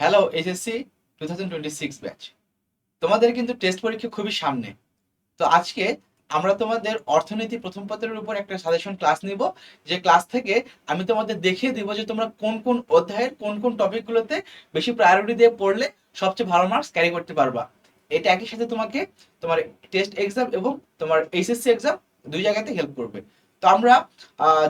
Hello SSC two thousand twenty six batch তোমাদের কিন্তু test পরীক্ষা খুবই সামনে। তো আজকে আমরা তোমাদের অর্থনীতি প্রথম পত্রের উপর একটা সাজেশন ক্লাস নিব। যে ক্লাস থেকে আমি তোমাদের দেখিয়ে দিব যে তোমরা কোন কোন অধ্যায়ের কোন কোন টপিকগুলোতে বেশি প্রায়োরিটি দিয়ে পড়লে সবচেয়ে ভালো মার্কস ক্যারি করতে পারবা। এটা একই সাথে তোমাকে তোমার টেস্ট এক্সাম এবং তোমার এইচএসসি এক্সাম দুই জায়গাতে হেল্প করবে। তো আমরা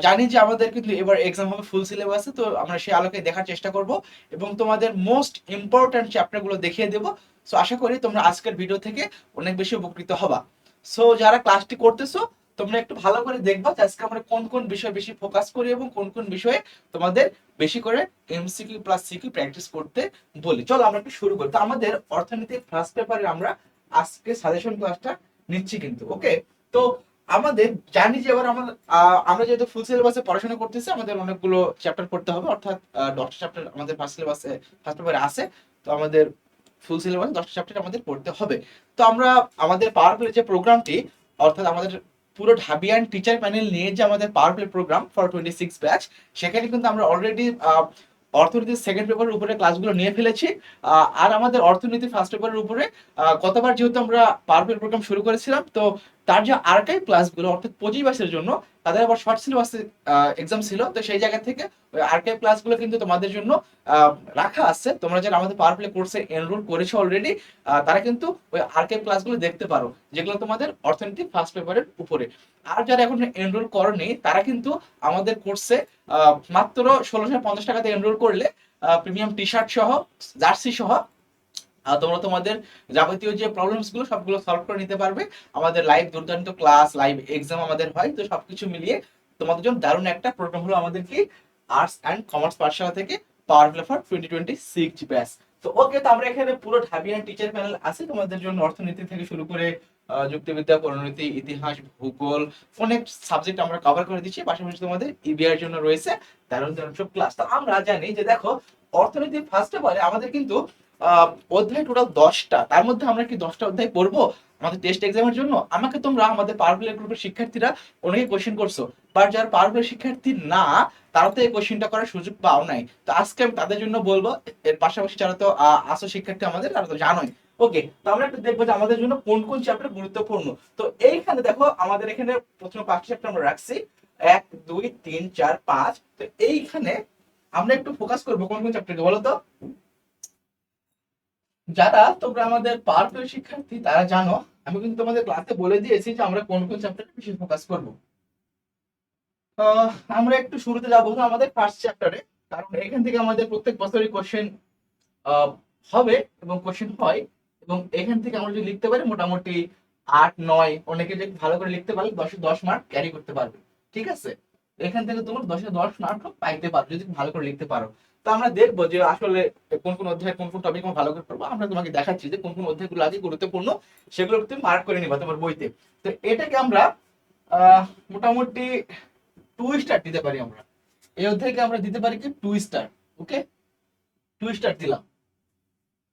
জানি যে আমাদের কিন্তু এবার এক্সাম হবে ফুল সিলেবাসে তো আমরা সেই আলোকে দেখার চেষ্টা করব এবং তোমাদের মোস্ট ইম্পর্ট্যান্ট চ্যাপ্টারগুলো দেখিয়ে দেব। সো আশা করি তোমরা আজকের ভিডিও থেকে অনেক বেশি উপকৃত হবা। সো যারা ক্লাসটি করতেছো, তোমরা একটু ভালো করে দেখবা যে আজকে আমরা কোন কোন বিষয় বেশি ফোকাস করি এবং কোন কোন বিষয়ে তোমাদের বেশি করে এমসিকিউ প্লাস সিকিউ প্র্যাকটিস করতে বলি। চলো আমরা একটু শুরু করি। তো আমাদের অর্থনীতি ফার্স্ট পেপারে আমরা আজকে সাজেশন ক্লাসটা নিচ্ছি কিন্তু ওকে তো আমাদের জানি যে এবার আমাদের আহ, আমরা যেহেতু ফুল সিলেবাসে পড়াশোনা করতেছি আমাদের অনেকগুলো চ্যাপ্টার পড়তে হবে অর্থাৎ দশটা চ্যাপ্টার আমাদের ফার্স্ট সিলেবাসে ফার্স্ট পেপারে আছে তো আমাদের ফুল সিলেবাস দশটা চ্যাপ্টার আমাদের পড়তে হবে। তো আমরা আমাদের পাওয়ার প্লে যে প্রোগ্রামটি অর্থাৎ আমাদের পুরো ঢাবিয়ান টিচার প্যানেল নিয়ে যে আমাদের power play program for twenty six batch সেখানে কিন্তু আমরা অলরেডি অর্থনীতির সেকেন্ড পেপারের উপরে ক্লাসগুলো নিয়ে ফেলেছি। আর আমাদের অর্থনীতি ফার্স্ট পেপারের উপরে আহ, গতবার যেহেতু আমরা পারফেক্ট প্রোগ্রাম শুরু করেছিলাম তো তার যে আর্কাইভ ক্লাসগুলো অর্থাৎ পঁচিশ বাইশের জন্য তাদের আবার শর্ট সিলেবাস এক্সাম ছিল, তো সেই জায়গা থেকে আর্কাইভ ক্লাসগুলো কিন্তু তোমাদের জন্য রাখা আছে। তোমরা যারা আমাদের পাওয়ার প্লে কোর্সে এনরোল করেছ অলরেডি তারা কিন্তু ওই আর্কাইভ ক্লাসগুলো দেখতে পারো, যেগুলো তোমাদের অর্থনীতি ফার্স্ট পেপারের উপরে। আর যারা এখন এনরোল করনি, তারা কিন্তু আমাদের কোর্সে মাত্র ষোলোশো পঞ্চাশ টাকাতে এনরোল করলে প্রিমিয়াম টি শার্ট সহ, জার্সি সহ তোমরা তোমাদের যাবতীয় যে প্রবলেমসগুলো সবগুলো সলভ করে নিতে পারবে। আমাদের লাইভ দুর্দান্ত ক্লাস লাইভ এক্সাম আমাদের হয়, তো সবকিছু মিলিয়ে তোমাদের জন্য দারুণ একটা প্রোগ্রাম হলো আমাদের কি আর্টস অ্যান্ড কমার্স পাঠশালা থেকে power play for twenty twenty six batch তো ওকে তো আমরা এখানে পুরো ঢাবিয়ান টিচার প্যানেল আছে। তোমাদের জন্য অর্থনীতি থেকে শুরু করে যুক্তিবিদ্যা, পরিণতি, ইতিহাস, ভূগোল, অনেক সাবজেক্ট আমরা কভার করে দিচ্ছি। পাশাপাশি তোমাদের ইবিআর জন্য রয়েছে। দারুণ দারুণ সব ক্লাস তো আমরা জানি যে দেখো, অর্থনীতি ফার্স্টে বলে আমাদের কিন্তু অধ্যায় টোটাল দশটা। তার মধ্যে আমরা কি দশটা অধ্যায় পড়ব? আমাদের টেস্ট এক্সামের জন্য? আমাকে তোমরা আমাদের পাওয়ারফুল গ্রুপের শিক্ষার্থীরা অনেকে কোশ্চেন করছ। বাট যারা পাওয়ারফুল শিক্ষার্থী না তারা তো এই কোশ্চেনটা করার সুযোগ পাও নাই। তো আজকে আমি তাদের জন্য বলব, এর পাশাপাশি যারা তো আসো শিক্ষার্থী আমাদের, তারা তো জানোই। ওকে তো আমরা একটু দেখব যে আমাদের জন্য কোন কোন চ্যাপ্টার গুরুত্বপূর্ণ। তো এইখানে দেখো, আমাদের এখানে প্রথমে পাঁচটা চ্যাপ্টার আমরা রাখছি। এক, দুই, তিন, চার, পাঁচ। তো এইখানে আমরা একটু ফোকাস করব কোন কোন চ্যাপ্টারকে বলো তো যারা তোমরা আমাদের পাওয়ারফুল শিক্ষার্থী, তারা জানো, আমি কিন্তু তোমাদের ক্লাসে বলে দিয়েছি যে আমরা কোন কোন চ্যাপ্টারে বেশি ফোকাস করব। আমরা একটু শুরুতে যাব আমাদের ফার্স্ট চ্যাপ্টারে কারণ এখান থেকে আমাদের প্রত্যেক বছরই কোশ্চেন হবে এবং কোশ্চেন হয় এবং এখান থেকে আমরা যদি লিখতে পারি মোটামুটি আট, নয়, অনেকে যদি ভালো করে লিখতে পারলে দশে দশ মার্ক ক্যারি করতে পারবে। ঠিক আছে? এখান থেকে তোমার দশে দশ মার্ক পাইতে পারো, যদি ভালো করে লিখতে পারো। তো আমরা দেখব যে আসলে কোন কোন অধ্যায় কোন কোন টপিক ভালো করে পড়ব। আমরা তোমাকে দেখাচ্ছি যে কোন কোন অধ্যায়গুলো আগে গুরুত্বপূর্ণ সেগুলো তুমি মার্ক করে নিবা তোমার বইতে। তো এটাকে আমরা মোটামুটি টু স্টার দিতে পারি আমরা। এই অধ্যায়কে আমরা দিতে পারি কি? Two star okay two star দিলাম।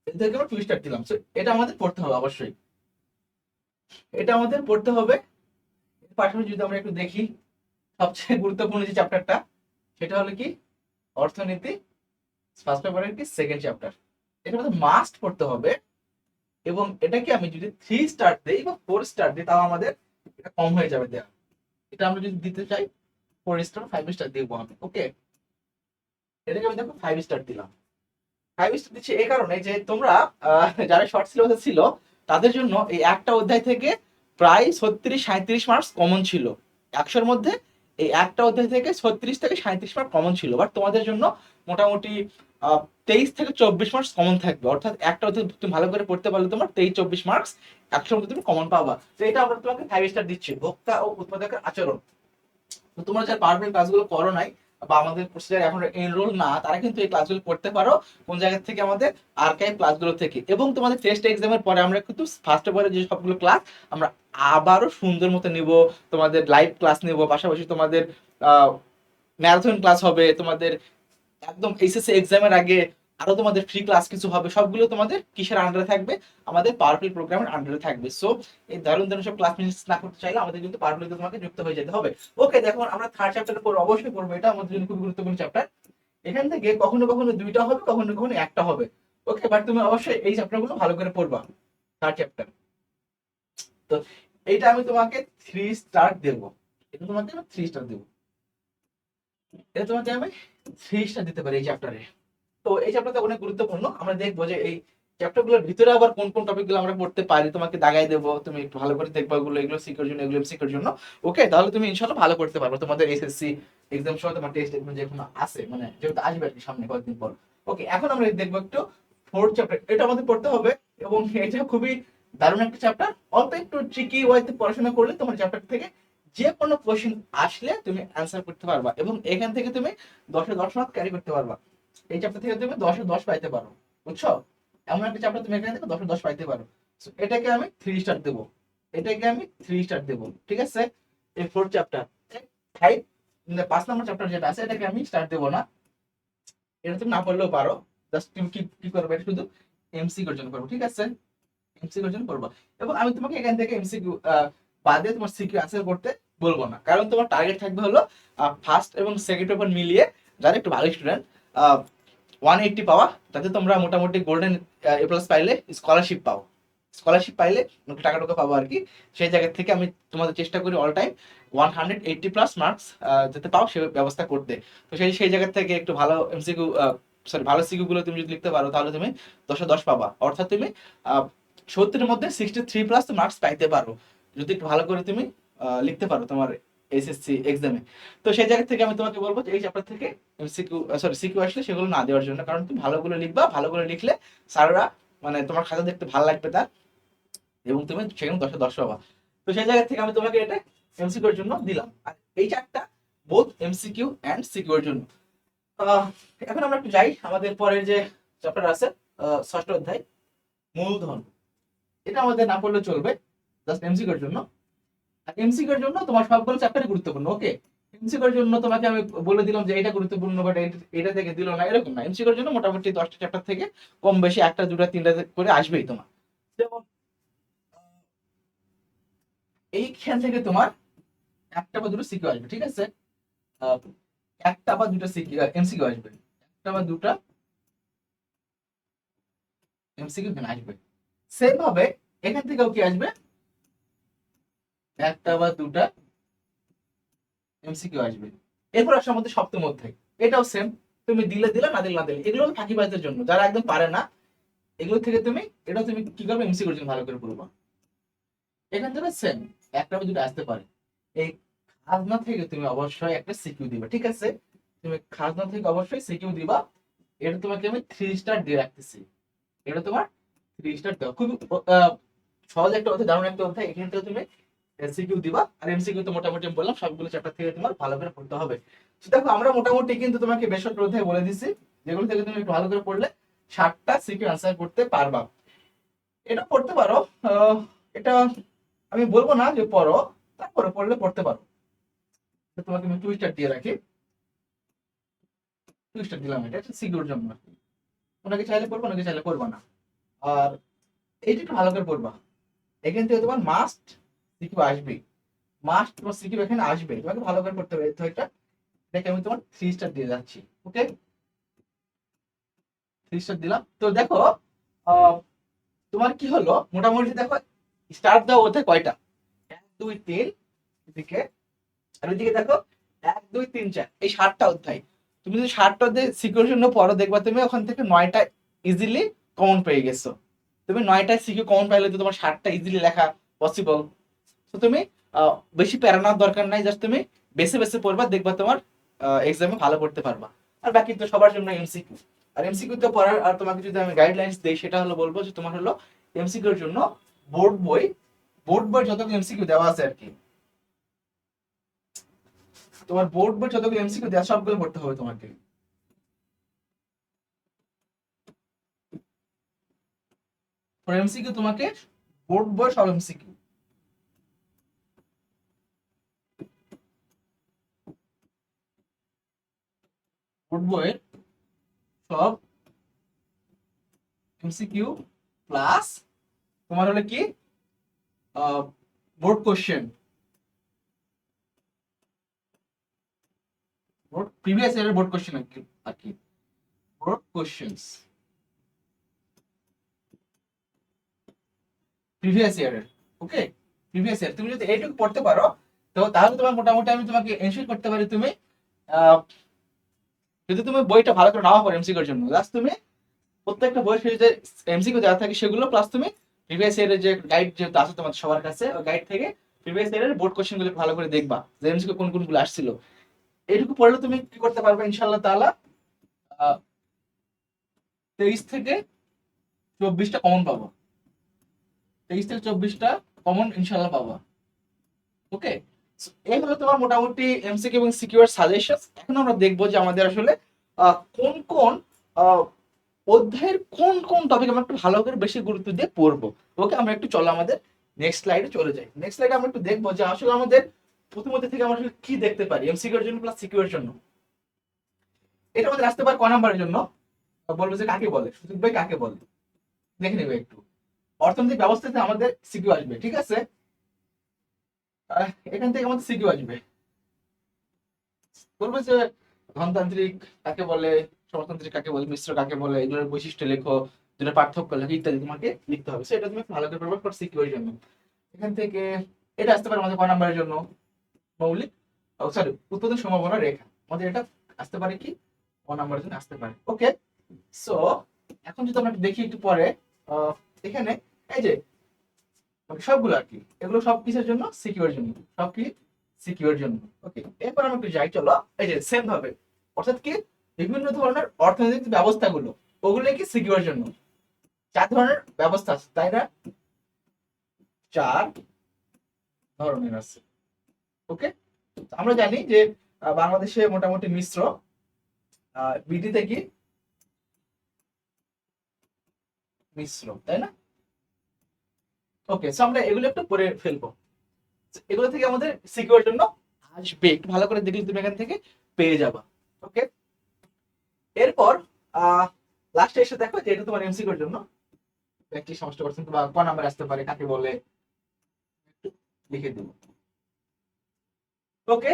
এদেরকে আমরা টু স্টার দিলাম। So, এটা আমাদের পড়তে হবে অবশ্যই। এটা আমাদের পড়তে হবে। পাশাপাশি যদি আমরা একটু দেখি সবচেয়ে গুরুত্বপূর্ণ যে চ্যাপ্টারটা সেটা হলো কি? অর্থনীতি ফার্স্ট পেপারের কি? সেকেন্ড চ্যাপ্টার এটা আমাদের মাস্ট পড়তে হবে এবং এটাকে আমি যদি থ্রি স্টার দিই বা ফোর স্টার দিই, তাও আমাদের এটা কম হয়ে যাবে দেওয়া এটা আমরা যদি দিতে চাই ফোর স্টার ফাইভ স্টার দিব আমি ওকে এটাকে আমি দেখো ফাইভ স্টার দিলাম। ফাইভ স্টার দিচ্ছি এই কারণে যে তোমরা যারা শর্ট সিলেবাসে ছিল, তাদের জন্য এই একটা অধ্যায় থেকে প্রায় ছত্রিশ সাঁত্রিশ মার্কস কমন ছিল। একশোর মধ্যে এই একটা অধ্যায় থেকে ছত্রিশ থেকে সাঁত্রিশ মার্ক কমন ছিল। বাট তোমাদের জন্য মোটামুটি তেইশ থেকে চব্বিশ মার্কস কমন থাকবে। অর্থাৎ একটা তুমি ভালো করে পড়তে পারলে তোমার তেইশ, চব্বিশ মার্কস মধ্যে তুমি কমন পাবা। তো এটা আমরা তোমাকে ফাইভ স্টার দিচ্ছি, ভোক্তা ও উৎপাদকের আচরণ। তোমরা যারা পারফেক্ট ক্লাসগুলো করো নাই বা আমাদের প্রসিজার এখন এনরোল না, তারা কিন্তু এই ক্লাসগুলো করতে পারো কোন জায়গা থেকে আমাদের আর্কাইভ ক্লাসগুলো থেকে। এবং তোমাদের টেস্ট এক্সামের পরে আমরা কিন্তু ফার্স্ট পেপারে যে সবগুলো ক্লাস আমরা আবারও সুন্দর মতো নিব, তোমাদের লাইভ ক্লাস নিব, পাশাপাশি তোমাদের ম্যারাথন ক্লাস হবে, তোমাদের একদম এইচএসসি এক্সামের আগে আরও তোমাদের ফ্রি ক্লাস কিছু হবে, সবগুলো তোমাদের কিসের আন্ডারে থাকবে? আমাদের পাওয়ারফুল প্রোগ্রামের আন্ডারে থাকবে। সো এই দারুণ দারুণ সব ক্লাস মিস না করতে চাইলে আমাদের কিন্তু পাওয়ারফুলিতে তোমাকে যুক্ত হয়ে যেতে হবে। ওকে দেখো, আমরা থার্ড চ্যাপ্টার পড়ব, অবশ্যই পড়ব, এটা আমাদের জন্য খুব গুরুত্বপূর্ণ চ্যাপ্টার এখান থেকে কখনো কখনো দুইটা হবে, কখনো কখনো একটা হবে। ওকে বাট তুমি অবশ্যই এই চ্যাপ্টারগুলো ভালো করে পড়বা থার্ড চ্যাপ্টার তো এইটা আমি তোমাকে থ্রি স্টার দেব। এটা তোমাকে আমি থ্রি স্টার দেব। এটা তোমাকে আমি থ্রি দিতে পারি এই চ্যাপ্টারে তো এই চ্যাপ্টারটা অনেক গুরুত্বপূর্ণ। আমরা দেখব যে এই চ্যাপ্টারগুলোর ভিতরে আবার কোন কোন টপিকগুলো আমরা পড়তে পারি, তোমাকে দাগাই দেবো, তুমি একটু ভালো করে দেখবা ওগুলো, এগুলো শিখার জন্য, এগুলো শিখার জন্য। ওকে তাহলে তুমি ইনশাল্লাহ ভালো করতে পারবে। তোমাদের এসএসসি এক্সাম সহ তোমার টেস্ট এক্সাম যেগুলো আছে মানে যেহেতু আসবে আর কি সামনে কয়েকদিন পর। ওকে এখন আমরা দেখব একটু ফোর্থ চ্যাপ্টার এটা আমাদের পড়তে হবে এবং এটা খুবই দারুণ একটা চ্যাপ্টার অল্প একটু ট্রিকি ওয়াইতে পড়াশোনা করলে তোমার চ্যাপ্টার থেকে যে কোনো কোশ্চেন আসলে তুমি অ্যান্সার করতে পারবা এবং এখান থেকে তুমি দশে দশ মার্ক ক্যারি করতে পারবা। এই চ্যাপ্টার থেকে তুমি দশে দশ পাইতে পারো, বুঝছ? এমন একটা চ্যাপ্টার তুমি এখান থেকে দশে দশ পাইতে পারো। এটাকে আমি থ্রি স্টার দেবো। এটাকে আমি থ্রি স্টার দেবো, ঠিক আছে? এই ফোর্থ চ্যাপ্টার ফাইভ পাঁচ নম্বর চ্যাপ্টার যেটা আছে, এটাকে আমি স্টার দেবো না। এটা তুমি না পড়লেও পারো। জাস্ট তুমি কি কি করবে? এটা শুধু এমসি অর্জন করব, ঠিক আছে? এমসি অর্জন করব। এবং আমি তোমাকে এখান থেকে এমসি বাদে তোমার সিকিউ অ্যান্সার করতে বলব না। কারণ তোমার টার্গেট থাকবে হলো ফার্স্ট এবং সেকেন্ড পেপার মিলিয়ে যারা একটু ভালো স্টুডেন্ট ওয়ান এইটটি পাওয়া, তাতে তোমরা মোটামুটি গোল্ডেন এ প্লাস পাইলে স্কলারশিপ পাও। স্কলারশিপ পাইলে টাকা টাকা পাবো আর কি। সেই জায়গা থেকে আমি তোমাদের চেষ্টা করি all time one hundred eighty plus marks যাতে পাও সে ব্যবস্থা করতে। তো সেই সেই জায়গা থেকে একটু ভালো এমসিকিউ সরি ভালো সিকিউ গুলো তুমি যদি লিখতে পারো, তাহলে তুমি দশে দশ পাবা। অর্থাৎ তুমি সত্তরের মধ্যে সিক্সটি থ্রি প্লাস মার্কস পাইতে পারো। যদি একটু ভালো করে তুমি লিখতে পারো তোমার এসএসসি এক্সামে তো সেই জায়গা থেকে আমি তোমাকে বলব যে এই চ্যাপ্টার থেকে সরি সিকিউ আসলে সেগুলো না দেওয়ার জন্য। কারণ তুমি ভালোগুলো লিখবা, ভালোগুলো লিখলে স্যাররা মানে তোমার খাতা দেখতে ভালো লাগবে তার এবং তুমি সেখানে দশে দশ পাবা। তো সেই জায়গা থেকে আমি তোমাকে এটা এমসিকিউর জন্য দিলাম। আর এই চারটা বোথ এমসিকিউ অ্যান্ড সিকিউর জন্য। এখন আমরা একটু যাই। আমাদের পরের যে চ্যাপ্টার আছে ষষ্ঠ অধ্যায়, মূলধন। এটা আমাদের না পড়লে চলবে। জাস্ট এমসিকিউর জন্য। আর এমসিকিউর জন্য তোমার সবগুলো চ্যাপ্টারই গুরুত্বপূর্ণ ওকে এমসিকিউর জন্য তোমাকে আমি বলে দিলাম যে এটা গুরুত্বপূর্ণ বাট এটা থেকে দিল না, এরকম না। এমসিকিউর জন্য মোটামুটি দশটা চ্যাপ্টার থেকে কম বেশি একটা, দুটা, তিনটা করে আসবেই তোমার। যেমন এইখান থেকে তোমার একটা বা দুটো সিকিউ আসবে, ঠিক আছে? একটা বা দুটো সিকিউ এমসিকিউ আসবে। একটা বা দুটা এমসিকিউ এখানে আসবে। সেম ভাবে এখান থেকেও কি আসবে? একটা বা দুটা এমসিকিউ আসবে। এরপর আসে আমাদের সপ্তম অধ্যায়। এটাও সেম তুমি দিলে দিলে না দিলে না দিলে। এগুলো ফাঁকিবাজদের জন্য। যারা একদম পারে না এগুলো থেকে তুমি এটা তুমি কি করবে? এমসিকিউর জন্য ভালো করে পড়বা। এখান থেকে সেম একটা বা দুটো আসতে পারে। এই খাজনা থেকে তুমি অবশ্যই একটা সিকিউ দিবা ঠিক আছে? তুমি খাজনা থেকে অবশ্যই সিকিউ দিবা। এটা তোমাকে আমি থ্রি স্টার দিয়ে রাখতেছি। এটা তোমার থ্রি স্টার দেওয়া। খুব আহ, সহজ একটা অধ্যায় দারুণ একটা অধ্যায়। এখান থেকে তুমি সিকিউ দিবা, আর এমসিকিউ তো মোটামুটি বললাম, সবগুলো চ্যাপ্টার থেকে তোমার ভালো করে পড়তে হবে। দেখো, আমরা মোটামুটি কিন্তু তোমাকে বেসরকারি অধ্যায় বলে দিছি, যেগুলো থেকে তুমি একটু ভালো করে পড়লে ষাটটা সিকিউ আনসার করতে পারবা। এটা পড়তে পারো এটা আমি বলব না যে পড়ো, তারপরে পড়লে পড়তে পারো। তোমাকে আমি টু স্টার দিয়ে রাখি। টু স্টার দিলাম এটা এটা সিকিউর জন্য আর কি। ওনাকে চাইলে পড়ব ওনাকে চাইলে পড়বা না। আর এইটা একটু ভালো করে পড়বা। এখান থেকে তোমার মাস্ট সিকিউ আসবে মাস্ট তোমার সিকিউ এখানে আসবে তোমাকে ভালো করে পড়তে হবে। তো এটা এটাকে আমি তোমার থ্রি স্টার দিয়ে যাচ্ছি। ওকে থ্রি স্টার দিলাম। তো দেখো তোমার কি হলো? মোটামুটি দেখো স্টার দেওয়া ওতে কয়টা? এক, দুই, তিন, এদিকে, আর ওইদিকে দেখো, এক, দুই, তিন, চার। এই সাতটা অধ্যায়। তুমি যদি সাতটা অধ্যায় সিকিউর জন্য পড়ো, দেখবা তুমি ওখান থেকে নয়টা ইজিলি কমন পেয়ে গেছো। তুমি নয়টা সিকিউ কমন পাইলে তো তোমার সাতটা ইজিলি লেখা পসিবল তো তুমি বেশি প্যারা দরকার নাই জাস্ট তুমি বেছে বেছে পড়বা, দেখবা তোমার এক্সামে ভালো করতে পারবা। আর বাকি তো সবার জন্য এমসিকিউ আর এমসিকিউ তো পড়ার, আর তোমাকে যদি আমি গাইডলাইন্স দেই, সেটা হলো বলব যে তোমার হলো এমসিকিউর জন্য বোর্ড বই বোর্ড বই যতগুলো এমসিকিউ দেওয়া আছে আর কি। তোমার বোর্ড বই যতগুলো এমসিকিউ দেওয়া সবগুলো পড়তে হবে তোমাকে। এমসিকিউ তোমাকে বোর্ড বই, সব এমসিকিউ নোট বইয়ের সব এমসিকিউ প্লাস তোমার হলো কি বোর্ড কোশ্চেন বোর্ড প্রিভিয়াস ইয়ারের বোর্ড কোশ্চেন আর কি বোর্ড কোশ্চেনস প্রিভিয়াস ইয়ারের ওকে প্রিভিয়াস ইয়ার তুমি যদি এইটুকু পড়তে পারো, তো তাহলে তোমার মোটামুটি আমি তোমাকে এনশিওর করতে পারি তুমি, আহ যদি তুমি বইটা ভালো করে নাও পারো এমসিকিউর জন্য জাস্ট তুমি প্রত্যেকটা বই যে এমসিকিউ দেওয়া থাকে সেগুলো প্লাস তুমি প্রিভিয়াস ইয়ারের যে গাইড যেহেতু আছে তোমার সবার কাছে, ওই গাইড থেকে প্রিভিয়াস ইয়ারের বোর্ড কোশ্চেনগুলো ভালো করে দেখবা, যে এমসিকিউ কোন কোনগুলো আসছিল। এইটুকু পড়লে তুমি কি করতে পারবে ইনশাআল্লাহ তাআলা? তেইশ থেকে চব্বিশটা কমন পাবো। তেইশ থেকে চব্বিশটা কমন ইনশাল্লাহ পাবা। ওকে এই হলো তোমার মোটামুটি এমসিকিউ এবং সিকিউর সাজেশন এখন আমরা দেখব যে আমাদের আসলে কোন কোন অধ্যায়ের কোন কোন টপিক আমরা একটু ভালো করে বেশি গুরুত্ব দিয়ে পড়ব। ওকে আমরা একটু চলো আমাদের নেক্সট স্লাইডে চলে যাই। নেক্সট স্লাইডে আমরা একটু দেখব যে আসলে আমাদের প্রথম অধ্যায় থেকে আমরা আসলে কি দেখতে পারি এমসিকিউর জন্য প্লাস সিকিউর জন্য। এটা আমাদের আসতে পারে ক নাম্বারের জন্য? বলব যে কাকে বলে? সুযোগ ভাই কাকে বলে? দেখে নেবে একটু। অর্থনৈতিক ব্যবস্থাতে আমাদের সিকিউ আসবে, ঠিক আছে? এখান থেকে আমাদের সিকিউ আসবে। বলব যে ধনতান্ত্রিক কাকে বলে, সমাজতান্ত্রিক কাকে বলে, মিশ্র কাকে বলে এগুলোর বৈশিষ্ট্য লেখো যেটা পার্থক্য লেখো ইত্যাদি তোমাকে লিখতে হবে। সেটা তুমি ভালো করে পড়বে ফর সিকিউর জন্য। এখান থেকে এটা আসতে পারে আমাদের ক নাম্বারের জন্য মৌলিক সরি উৎপাদন সম্ভাবনা রেখা। আমাদের এটা আসতে পারে কি? ক নাম্বারের জন্য আসতে পারে। ওকে সো এখন যদি আমরা দেখি একটু পরে এখানে, এই যে সবগুলো আর কি। এগুলো সব কিসের জন্য? সিকিউর জন্য। সব কি? সিকিউর জন্য। ওকে এরপর আমরা একটু যাই, চলো। এই যে সেম ভাবে। অর্থাৎ কি? বিভিন্ন ধরনের অর্থনৈতিক ব্যবস্থাগুলো ওগুলো কি সিকিউর জন্য? চার ধরনের ব্যবস্থা আছে, তাই না? চার ধরনের আছে। ওকে আমরা জানি যে বাংলাদেশে মোটামুটি মিশ্র। বিডিতে কি? মিশ্র, তাই না? ওকে সো আমরা এগুলো একটু পরে ফেলব। এগুলো থেকে আমাদের সিকিউর জন্য আসবে। একটু ভালো করে দেখলে তুমি এখান থেকে পেয়ে যাবা। ওকে এরপর লাস্টে এসে দেখো যে এটা তোমার এমসিকিউর জন্য। একটি সমস্ত করছেন বা ক নাম্বার আসতে পারে কাকে বলে একটু লিখে দিব। ওকে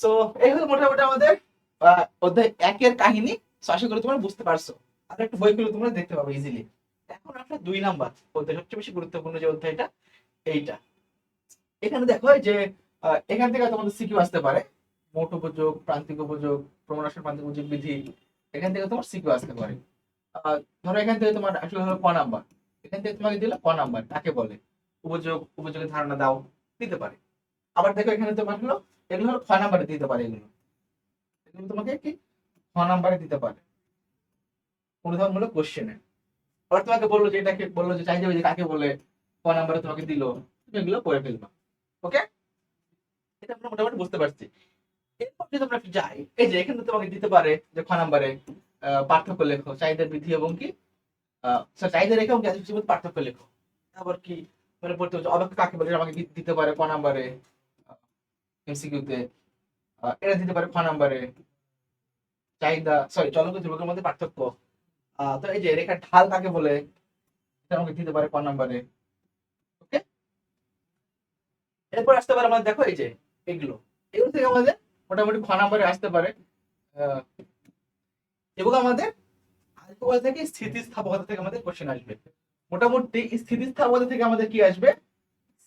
সো এই হলো মোটামুটি আমাদের অধ্যায় একের কাহিনী। So, আশা করি তোমরা বুঝতে পারছ। আর একটু বইগুলো তোমরা দেখতে পাবে ইজিলি এখন আসলে দুই নাম্বার অধ্যায় সবচেয়ে বেশি গুরুত্বপূর্ণ যে অধ্যায়টা, এইটা। এখানে দেখো যে এখান থেকে তোমাদের সিকিউ আসতে পারে। মোট উপযোগ, প্রান্তিক উপযোগ প্রমাণাসন প্রান্তিক উপযোগ, বিধি, এখান থেকে তোমার সিকিউ আসতে পারে। ধরো এখান থেকে তোমার আসলে হলো ক নাম্বার। এখান থেকে তোমাকে দিলে ক নাম্বার কাকে বলে। উপযোগ, উপযোগের ধারণা দাও, দিতে পারে। আবার দেখো এখানে তোমার হলো, এগুলো হলো খ নাম্বারে দিতে পারে এগুলো। এগুলো তোমাকে কি? খ নাম্বারে দিতে পারে। অনুধানমূলক কোশ্চেনে আবার তোমাকে বলল যে, এটাকে বলল যে হবে যে কাকে বলে, ক নাম্বারে তোমাকে দিল। তুমি এগুলো পড়ে ফেলবা। ওকে এটা আমরা মোটামুটি বুঝতে পারছি। এরপর যদি আমরা যাই, এই যে এখানে তোমাকে দিতে পারে যে খ নাম্বারে পার্থক্য লেখো, চাহিদার বৃদ্ধি এবং কি? চাহিদা রেখে এবং গ্যাসের পার্থক্য লেখো। আবার কি? মানে বলতে হচ্ছে অবাক কাকে বলে? আমাকে দিতে পারে ক নাম্বারে এমসিকিউতে এটা দিতে পারে খ নাম্বারে চাহিদা সরি চলক ধ্রুবকের মধ্যে পার্থক্য। তো এই যে রেখার ঢাল কাকে বলে? আমাকে দিতে পারে ক নাম্বারে ওকে এরপর আসতে পারে আমাদের, দেখো এই যে, এগুলো। এগুলো থেকে আমাদের মোটামুটি খ নাম্বারে আসতে পারে। এবং আমাদের আলকোহল থেকে স্থিতিস্থাপকতা থেকে আমাদের কোশ্চেন আসবে। মোটামুটি স্থিতিস্থাপকতা থেকে আমাদের কি আসবে?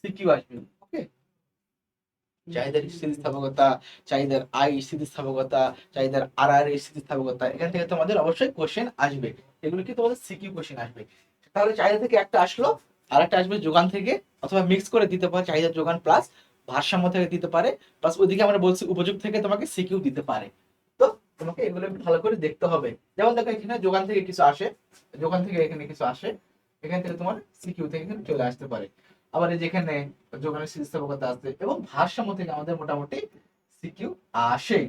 সিকিউ আসবে। চাহিদার স্থিতিস্থাপকতা, চাহিদার আই স্থিতিস্থাপকতা, চাহিদার আর আর স্থিতিস্থাপকতা, এখান থেকে তোমাদের অবশ্যই কোশ্চেন আসবে। এগুলো কি তোমাদের সিকিউ কোশ্চেন আসবে। তাহলে চাহিদা থেকে একটা আসলো আর একটা আসবে যোগান থেকে, অথবা মিক্স করে দিতে পারে চাহিদার যোগান প্লাস ভারসাম্য থেকে দিতে পারে প্লাস ওইদিকে আমরা বলছি উপযোগ থেকে তোমাকে সিকিউ দিতে পারে। তো তোমাকে এগুলো ভালো করে দেখতে হবে। যেমন দেখো, এখানে যোগান থেকে কিছু আসে, যোগান থেকে এখানে কিছু আসে, এখান থেকে তোমার সিকিউ থেকে চলে আসতে পারে। আবার এই যেখানে যোগানের স্থিতিস্থাপকতা আছে এবং ভারসাম্য থেকে আমাদের মোটামুটি সিকিউ আসে।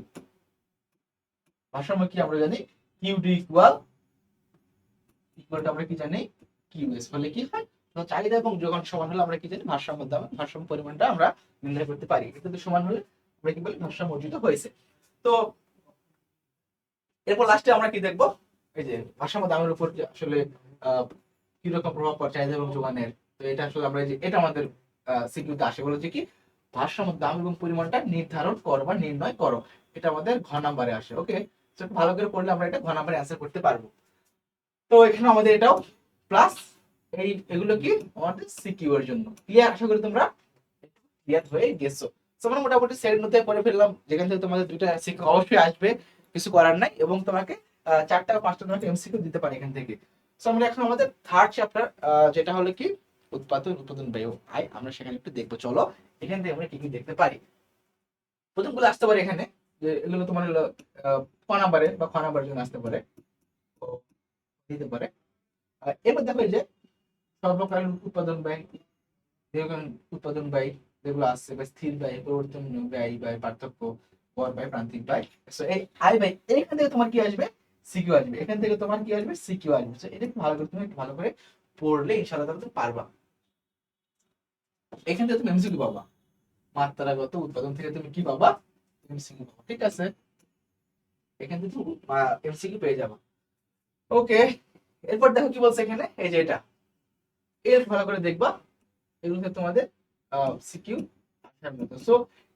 ভারসাম্য কি আমরা জানি? কিউ ডি ইকুয়াল ইকুয়ালটা আমরা কি জানি? কিউ এস ফলে কি হয়? চাহিদা এবং যোগান সমান হলে আমরা কি জানি? ভারসাম্য দাম, ভারসাম্য পরিমাণটা আমরা নির্ণয় করতে পারি। কিন্তু সমান হলে আমরা কি বলি? ভারসাম্য অর্জিত হয়েছে। তো এরপর লাস্টে আমরা কি দেখব? এই যে ভারসাম্য দামের উপর আসলে কীরকম প্রভাব পড়ে চাহিদা এবং যোগানের এটা আসলে আমরা যে, এটা আমাদের সিকিউতে আসে বলে যে কি, ভারসাম্য দাম এবং পরিমাণটা নির্ধারণ করো বা নির্ণয় করো। এটা আমাদের ঘ নাম্বারে আসে ওকে ভালো করে পড়লে আমরা এটা ঘ নাম্বারে অ্যান্সার করতে পারব। তো এখানে আমাদের এটাও প্লাস এই, এগুলো কি? আমাদের সিকিউ এর জন্য। ক্লিয়ার আশা করি তোমরা ক্লিয়ার হয়ে গেছো। তো আমরা মোটামুটি সেট মধ্যে করে ফেললাম। যেখান থেকে তোমাদের দুইটা সিকিউ অবশ্যই আসবে, কিছু করার নাই এবং তোমাকে চারটা পাঁচটা তোমাকে এমসিকিউ দিতে পারে এখান থেকে। তো আমরা এখন আমাদের থার্ড চ্যাপ্টার যেটা হলো কি? উৎপাদন উৎপাদন ব্যয় আয় আমরা সেখানে একটু দেখব। চলো, এখান থেকে আমরা কি কি দেখতে পারি? প্রথমগুলো আসতে পারে এখানে, যে এগুলো তোমার হলো ক নাম্বারে বা খ নাম্বারের জন্য আসতে পারে। দিতে পারে। আর এবার দেখো যে, সর্বকালীন উৎপাদন ব্যয়, দীর্ঘকালীন উৎপাদন ব্যয় যেগুলো আসছে বা স্থির ব্যয়, পরিবর্তনীয় ব্যয় ব্যয় পার্থক্য, গড় ব্যয়, প্রান্তিক ব্যয়। এই আয় ব্যয়, এখান থেকে তোমার কি আসবে? সিকিউ আসবে। এখান থেকে তোমার কি আসবে? সিকিউ আসবে। এটা একটু ভালো করে, তুমি একটু ভালো করে পড়লে ইনশাআল্লাহ তাহলে তুমি পারবা। এখান থেকে তুমি এমসিকিউ পাবা। মাত্রাগত উৎপাদন থেকে তুমি কি পাবা? এমসিকিউ পাবা, ঠিক আছে? এখান থেকে তুমি এমসিকিউ পেয়ে যাবা। ওকে এরপর দেখো কি বলছে এখানে? এই যে এটা। এর ভালো করে দেখবা, এগুলো হচ্ছে তোমাদের সিকিউ আসার মতো। সো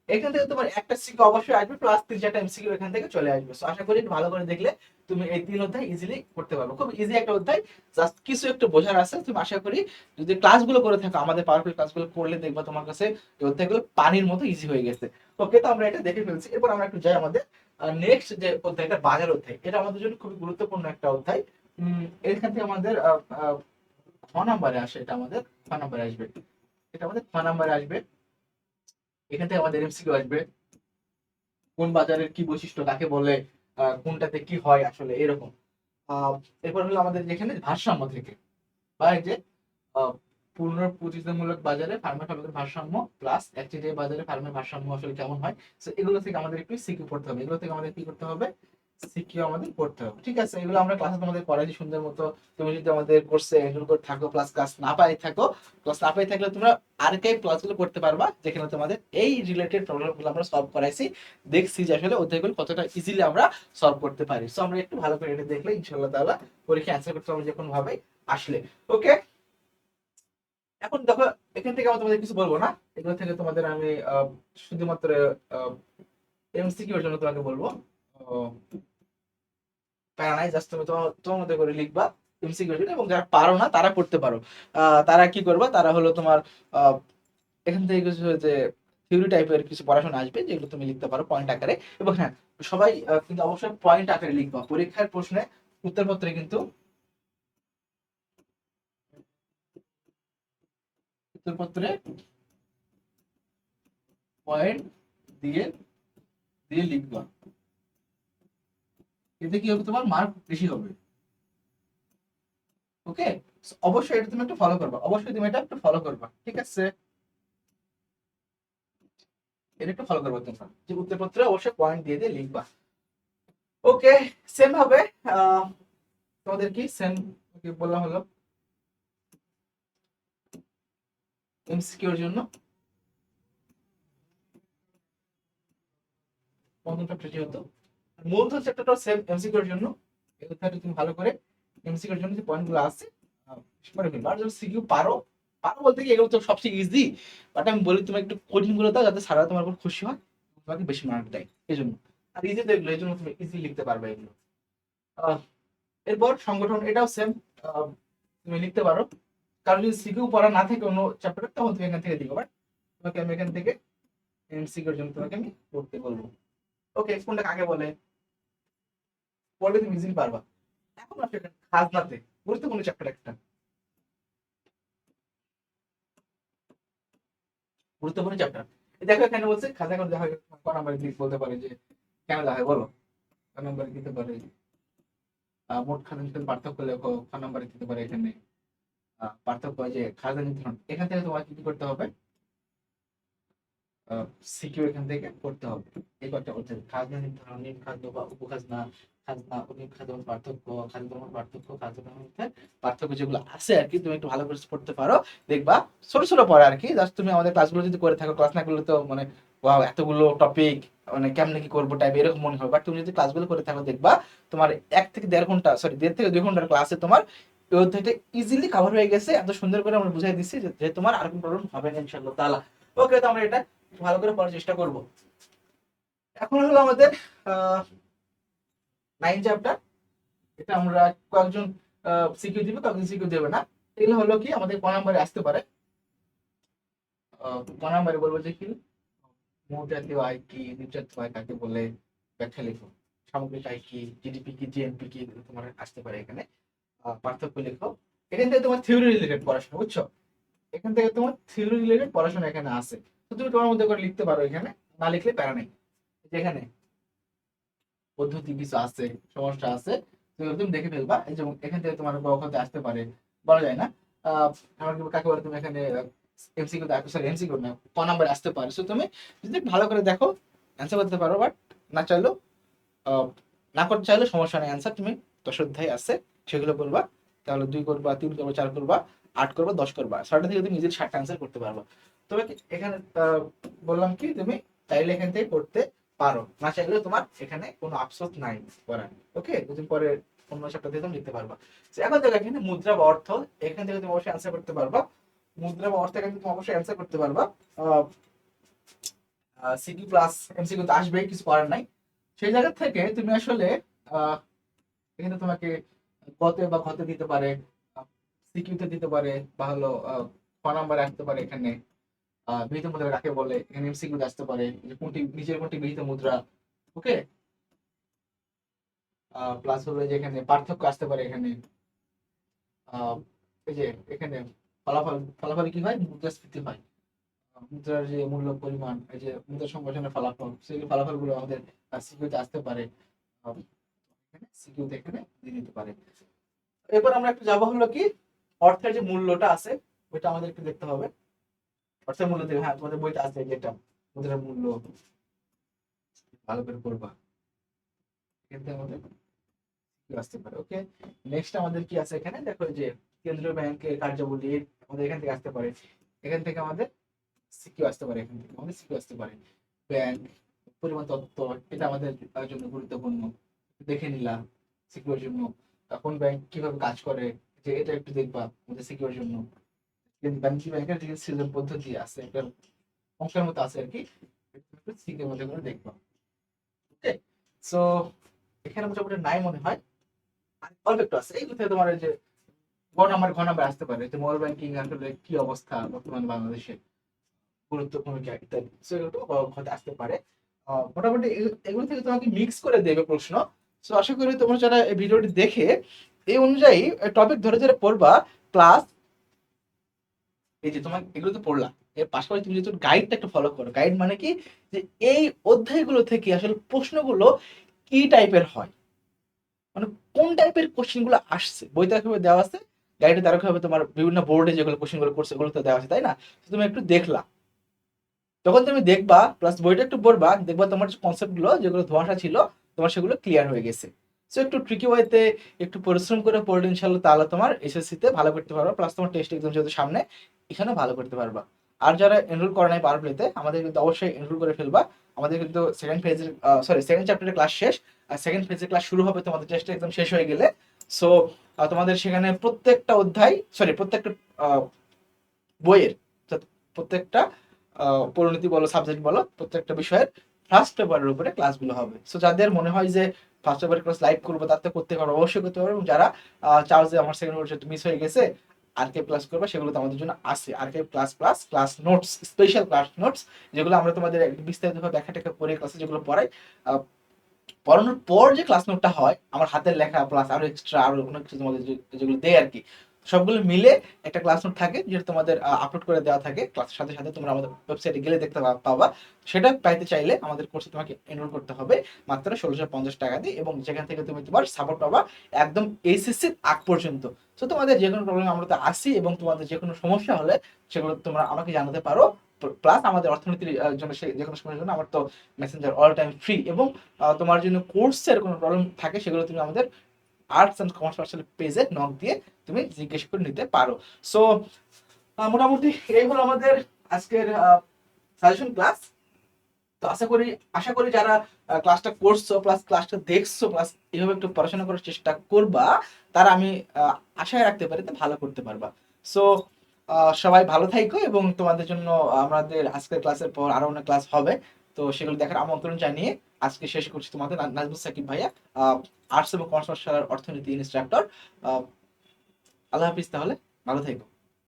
এখান থেকে তোমার একটা সিকিউ অবশ্যই আসবে প্লাস তিন চারটা এমসিকিউ এখান থেকে চলে আসবে। সো আশা করি ভালো করে দেখলে তুমি এই তিন অধ্যায় ইজিলি করতে পারবে। খুব ইজি একটা অধ্যায়। জাস্ট কিছু একটু বোঝার আছে। তুমি আশা করি যদি ক্লাসগুলো করে থাকো, আমাদের পাওয়ারফুল ক্লাসগুলো করলে দেখবা তোমার কাছে এই অধ্যায়গুলো পানির মতো ইজি হয়ে গেছে। ওকে তো আমরা এটা দেখে ফেলছি। এরপর আমরা একটু যাই আমাদের নেক্সট যে অধ্যায়টা, বাজার অধ্যায়। এটা আমাদের জন্য খুবই গুরুত্বপূর্ণ একটা অধ্যায়। এখান থেকে আমাদের খ নাম্বারে আসে এটা আমাদের খ নাম্বারে আসবে। এটা আমাদের খ নাম্বারে আসবে। এখান থেকে আমাদের এমসিকিউ আসবে। কোন বাজারের কি বৈশিষ্ট্য, কাকে বলে কোনটাতে কি হয় আসলে, এরকম। এরপর হলো আমাদের যেখানে ভারসাম্য থেকে। বা যে পূর্ণ বাজারে ফার্মের ভারসাম্য প্লাস একচেটিয়া বাজারে ফার্মের ভারসাম্য আসলে কেমন হয় সো এগুলো থেকে আমাদের একটু সিকিউ পড়তে হবে। এগুলো থেকে আমাদের কি করতে হবে? সিকিউ আমাদের পড়তে হবে। ঠিক আছে, এগুলো আমরা ক্লাসে তোমাদের পড়াইছি, সুন্দর মতো। তুমি যদি আমাদের কোর্সে এনরোল করে থাকো প্লাস ক্লাস না পাই থাকো ক্লাস না পাই থাকলে তোমরা আর্কাইভ ক্লাসগুলো করতে পারবা, যেখানে তোমাদের এই রিলেটেড প্রবলেমগুলো আমরা সলভ করাইছি। দেখছি যে আসলে অধ্যায়গুলো কতটা ইজিলি আমরা সলভ করতে পারি। সো আমরা একটু ভালো করে এটা দেখলে ইনশাআল্লাহ তাআলা পরীক্ষা অ্যান্সার করতে পারব যে কোনো ভাবে আসলে। ওকে এখন দেখো, এখান থেকে আমি তোমাদের কিছু বলব না। এগুলো থেকে তোমাদের আমি শুধুমাত্র এমসিকিউ এর জন্য তোমাকে বলব। প্যারা নাই জাস্ট তুমি তোমার তোমার করে লিখবা এবং যারা পারো না, তারা করতে পারো। তারা কি করবা? তারা হলো তোমার এখান থেকে কিছু যে থিওরি টাইপের কিছু পড়াশোনা আসবে, যেগুলো তুমি লিখতে পারো পয়েন্ট আকারে। এবং হ্যাঁ সবাই কিন্তু অবশ্যই পয়েন্ট আকারে লিখবা। পরীক্ষার প্রশ্নে উত্তরপত্রে কিন্তু উত্তরপত্রে পয়েন্ট দিয়ে দিয়ে লিখবা। এতে কি হবে তোমার মার্ক বেশি হবে। ওকে অবশ্যই এটা তুমি একটু ফলো করবা। অবশ্যই তুমি এটা একটু ফলো করবা। ঠিক আছে? এটা একটু ফলো করবা তোমরা। যে উত্তরপত্রে অবশ্যই পয়েন্ট দিয়ে দিয়ে লিখবা। ওকে সেম ভাবে তোমাদের কি? সেম বললাম হলো। এমসিকিউর জন্য। বন্ধন চ্যাপ্টার যেহেতু মূলধন চ্যাপ্টারটাও সেম এমসিকিউর জন্য। অধ্যায়টা তুমি ভালো করে এমসিকিউর জন্য যে পয়েন্টগুলো আছে করে ফেলবা। আর যদি সিকিউ পারো পারো বলতে কি এগুলো তো সবচেয়ে ইজি বাট আমি বলি তুমি একটু কঠিনগুলো দাও, যাতে সারা তোমার উপর খুশি হয়, তোমাকে বেশি মার্ক দেয়। এই জন্য। আর ইজি তো এগুলো, এই জন্য তুমি ইজি লিখতে পারবে এগুলো। এরপর সংগঠন, এটাও সেম তুমি লিখতে পারো। কারণ যদি সিকিউ পড়া না থাকে অন্য চ্যাপ্টার তখন তুমি এখান থেকে দিবে বাট তোমাকে আমি এখান থেকে এমসিকিউর জন্য তোমাকে আমি পড়তে বলব। ওকে কোনটা কাকে বলে? পড়লে তুমি ইজিলি পারবা। এখন আসলে এখানে, খাজনাতে। গুরুত্বপূর্ণ চ্যাপ্টার একটা। গুরুত্বপূর্ণ চ্যাপ্টার দেখো এখানে বলছে, খাজনা করে দেখা ক নাম্বারে বলতে পারে যে, কেন দেখা বলো। ক নাম্বারে দিতে পারে? মোট খাজনা নির্ধারণ পার্থক্য লেখো ক নাম্বারে দিতে পারে এখানে? পার্থক্য যে, খাজনা নির্ধারণ। এখান থেকে তোমার কি কি করতে হবে? সিকিউ এখান থেকে করতে হবে। এই করতে খাজনা নির্ধারণ খাদ্য বা উপখাজনা খাজনা খাদ্য পার্থক্য খাদ্য পার্থক্য, খাদ্য মধ্যে পার্থক্য যেগুলো আছে আর কি, তুমি একটু ভালো করে পড়তে পারো। দেখবা, ছোট ছোট আর কি জাস্ট তুমি আমাদের ক্লাসগুলো যদি করে থাকো ক্লাস না করলে তো মানে ওয়াও এতগুলো টপিক মানে কেমনে কি করব টাইপ এরকম মনে হবে বাট তুমি যদি ক্লাসগুলো করে থাকো, দেখবা তোমার এক থেকে দেড় ঘণ্টা সরি দেড় থেকে দুই ঘণ্টার ক্লাসে তোমার অধ্যায়টা ইজিলি কভার হয়ে গেছে। এত সুন্দর করে আমরা বুঝাই দিচ্ছি যে তোমার আর কোনো প্রবলেম হবে না, ইনশাআল্লাহ তাআলা। ওকে তো আমরা এটা ভালো করে পড়ার চেষ্টা করব। এখন হলো আমাদের নাইন চ্যাপ্টার এটা আমরা কয়েকজন সিকিউ দিবে, কয়েকজন সিকিউ দেবে না। এগুলো হলো কি, আমাদের ক নাম্বারে আসতে পারে। ক নাম্বারে বলব যে কি? মোট জাতীয় আয় কি আয় কাকে বলে, ব্যাখ্যা লিখো। সামগ্রিক আয় কি জিডিপি কি জিএনপি কি তোমার আসতে পারে এখানে। পার্থক্য লেখো। এখান থেকে তোমার থিওরি রিলেটেড পড়াশোনা, বুঝছ? এখান থেকে তোমার থিওরি রিলেটেড পড়াশোনা এখানে আছে। তো তুমি তোমার মধ্যে করে লিখতে পারো এখানে, না লিখলে প্যারা নেই। যেখানে পদ্ধতি কিছু আছে, সমস্যা আছে, তো এগুলো তুমি দেখে ফেলবা। এই যেমন এখান থেকে তোমার বক্ষতে আসতে পারে, বলা যায় না। আমার কাকে বলে তুমি এখানে এমসিকিউ সরি এমসিকিউ না, ক নাম্বার আসতে পারে। সো তুমি যদি ভালো করে দেখো অ্যান্সার করতে পারো বাট না চাইলেও না করতে চাইলে সমস্যা নেই। অ্যান্সার তুমি দশ অধ্যায় আছে, সেগুলো বলবা। তাহলে দুই করবা, তিন করবা, চার করবা। আট করবা, দশ করবা। ছয়টা থেকে তুমি নিজের ষাটটা অ্যান্সার করতে পারবা। তবে এখানে বললাম কি, তুমি চাইলে এখান থেকে করতে পারো। না চাইলেও তোমার এখানে কোনো আফসোস নাই করার। ওকে তুমি পরে অন্য চ্যাপ্টার থেকে তুমি লিখতে পারবা। এখন দেখো এখানে মুদ্রা বা অর্থ, এখান থেকে তুমি অবশ্যই অ্যান্সার করতে পারবা। মুদ্রা বা অর্থ এখান থেকে তুমি অবশ্যই অ্যান্সার করতে পারবা। সিকিউ প্লাস এমসিকিউ তো আসবেই, কিছু করার নাই। সেই জায়গা থেকে তুমি আসলে এখানে তোমাকে কতে বা ক্ষতে দিতে পারে। সিকিউতে দিতে পারে বা হলো ক নাম্বার আসতে পারে এখানে। বিহিত মুদ্রা কাকে বলে? এখানে এমসিকিউ আসতে পারে। কোনটি, নিচের কোনটি বিহিত মুদ্রা? ওকে? প্লাস হলো যে এখানে পার্থক্য আসতে পারে এখানে। এই যে এখানে ফলাফল ফলাফল কি হয়? মুদ্রাস্ফীতি হয়। মুদ্রার যে মূল্য পরিমাণ, এই যে মুদ্রা সংগঠনের ফলাফল, সেই ফলাফলগুলো আমাদের সিকিউতে আসতে পারে। এখানে, সিকিউতে এখানে দিয়ে দিতে পারে। এরপর আমরা একটু যাব হলো কি? অর্থের যে মূল্যটা আছে, ওইটা আমাদের একটু দেখতে হবে। অর্থের মূল্য দেবে হ্যাঁ তোমাদের বইতে আছে যেটা মুদ্রার মূল্য। ভালো করে করবা এখান থেকে আমাদের কি আসতে পারে ওকে নেক্সট আমাদের কি আছে এখানে? দেখো যে কেন্দ্রীয় ব্যাংকের কার্যাবলী, আমাদের এখান থেকে আসতে পারে। এখান থেকে আমাদের সিকিউ আসতে পারে, এখান থেকে আমাদের সিকিউ আসতে পারে। ব্যাংক, পরিমাণ তত্ত্ব এটা আমাদের জন্য গুরুত্বপূর্ণ। দেখে নিলাম, সিকিউর জন্য। কোন ব্যাংক কীভাবে কাজ করে যে এটা একটু দেখবা, আমাদের সিকিউর জন্য। ব্যাংকিং ব্যাংকের যে সৃজন পদ্ধতি আছে, একটা অঙ্কের মতো আছে আর কি সিকিউর মধ্যে করে দেখবা। ওকে সো এখানে মোটামুটি নাই মনে হয়। আর অল্প একটু আছে। এইগুলো থেকে তোমার যে ঘ নাম্বার ঘ নাম্বার আসতে পারে। যে মোবাইল ব্যাংকিং আসলে কি অবস্থা বর্তমান বাংলাদেশে? গুরুত্বপূর্ণ ইত্যাদি সো ঘতে আসতে পারে। মোটামুটি এগুলো থেকে তোমাকে মিক্স করে দেবে প্রশ্ন। সো আশা করি তোমরা যারা এই ভিডিওটি দেখে এই অনুযায়ী টপিক ধরে ধরে পড়বা প্লাস এই যে তোমার এগুলো তো পড়লা এর পাশাপাশি তুমি যদি গাইডটা একটু ফলো করো গাইড মানে কি? যে এই অধ্যায়গুলো থেকে আসলে প্রশ্নগুলো কি টাইপের হয়? মানে কোন টাইপের কোশ্চেনগুলো আসছে বইতে কীভাবে দেওয়া আছে। গাইডে তারা কীভাবে তোমার বিভিন্ন বোর্ডে যেগুলো কোশ্চেনগুলো করছে, ওগুলো তো দেওয়া আছে, তাই না? তুমি একটু দেখলা। তখন তুমি দেখবা প্লাস বইটা একটু পড়বা, দেখবা তোমার যে কনসেপ্টগুলো, যেগুলো ধোঁয়াশা ছিল, তোমার সেগুলো ক্লিয়ার হয়ে গেছে। সো একটু ট্রিকি ওয়েতে একটু পরিশ্রম করে পড়লে ইনশাল্লাহ তাহলে তোমার এসএসসি তে ভালো করতে পারবা প্লাস তোমার টেস্ট এক্সাম যেহেতু সামনে, এখানেও ভালো করতে পারবা। আর যারা এনরোল করে নাই পাওয়ার প্লেতে আমাদের কিন্তু অবশ্যই এনরোল করে ফেলবা। আমাদের কিন্তু সেকেন্ড ফেজের সরি সেকেন্ড চ্যাপ্টারের ক্লাস শেষ, আর সেকেন্ড ফেজের ক্লাস শুরু হবে তোমাদের টেস্ট এক্সাম শেষ হয়ে গেলে। সো তোমাদের সেখানে প্রত্যেকটা অধ্যায় সরি প্রত্যেকটা বইয়ের প্রত্যেকটা পরিণতি বলো সাবজেক্ট বলো, প্রত্যেকটা বিষয়ের ফার্স্ট পেপারের উপরে ক্লাসগুলো হবে। সো যাদের মনে হয় যে ফার্স্ট ক্লাস লাইভ করব তাতে করতে পারব, অবশ্যই করতে পারব। যারা চার্জে আমার সেকেন্ড মিস হয়ে গেছে সেগুলো জন্য আছে। Plus class notes special class notes যেগুলো আমরা তোমাদের বিস্তারিতভাবে ব্যাখ্যা টেখা করে ক্লাসে যেগুলো পড়াই পড়ানোর পর যে ক্লাস নোটটা হয়, আমার হাতের লেখা প্লাস আরও এক্সট্রা আরও অনেক কিছু তোমাদের যেগুলো দেয় আর কি সবগুলো মিলে একটা ক্লাস নোট থাকে যেটা তোমাদের আপলোড করে দেওয়া থাকে। ক্লাসের সাথে সাথে তোমরা আমাদের ওয়েবসাইটে গেলে দেখতে পাবা। সেটা পাইতে চাইলে আমাদের কোর্সে তোমাকে এনরোল করতে হবে মাত্র ষোলোশো পঞ্চাশ টাকা দিয়ে এবং যেখান থেকে তুমি তোমার সাপোর্ট পাবা একদম এইচএসসির আগ পর্যন্ত। তো তোমাদের যে কোনো প্রবলেম আমরা তো আসি এবং তোমাদের যে কোনো সমস্যা হলে সেগুলো তোমরা আমাকে জানাতে পারো। প্লাস আমাদের অর্থনীতির জন্য যে কোনো সমস্যার জন্য আমার তো মেসেঞ্জার অল টাইম ফ্রি এবং তোমার জন্য কোর্সের কোনো প্রবলেম থাকে সেগুলো তুমি আমাদের আর্টস অ্যান্ড কমার্স পার্সেল পেজে নক দিয়ে তুমি জিজ্ঞেস করে নিতে পারো। সো মোটামুটি এই হলো আমাদের আজকের সাজেশন ক্লাস তো আশা করি আশা করি যারা ক্লাসটা করছ প্লাস ক্লাসটা দেখছ প্লাস এইভাবে একটু পড়াশোনা করার চেষ্টা করবা, তারা আমি আশায় রাখতে পারি তো ভালো করতে পারবা। সো সবাই ভালো থাইকো এবং তোমাদের জন্য আমাদের আজকের ক্লাসের পর আরও অনেক ক্লাস হবে। তো সেগুলো দেখার আমন্ত্রণ জানিয়ে আজকে শেষ করছি তোমাদের নাজমুল সাকিব ভাইয়া। আর্টস এবং কমার্স শালার অর্থনীতি ইনস্ট্রাক্টর আল্লাহ হাফিজ তাহলে ভালো থেকো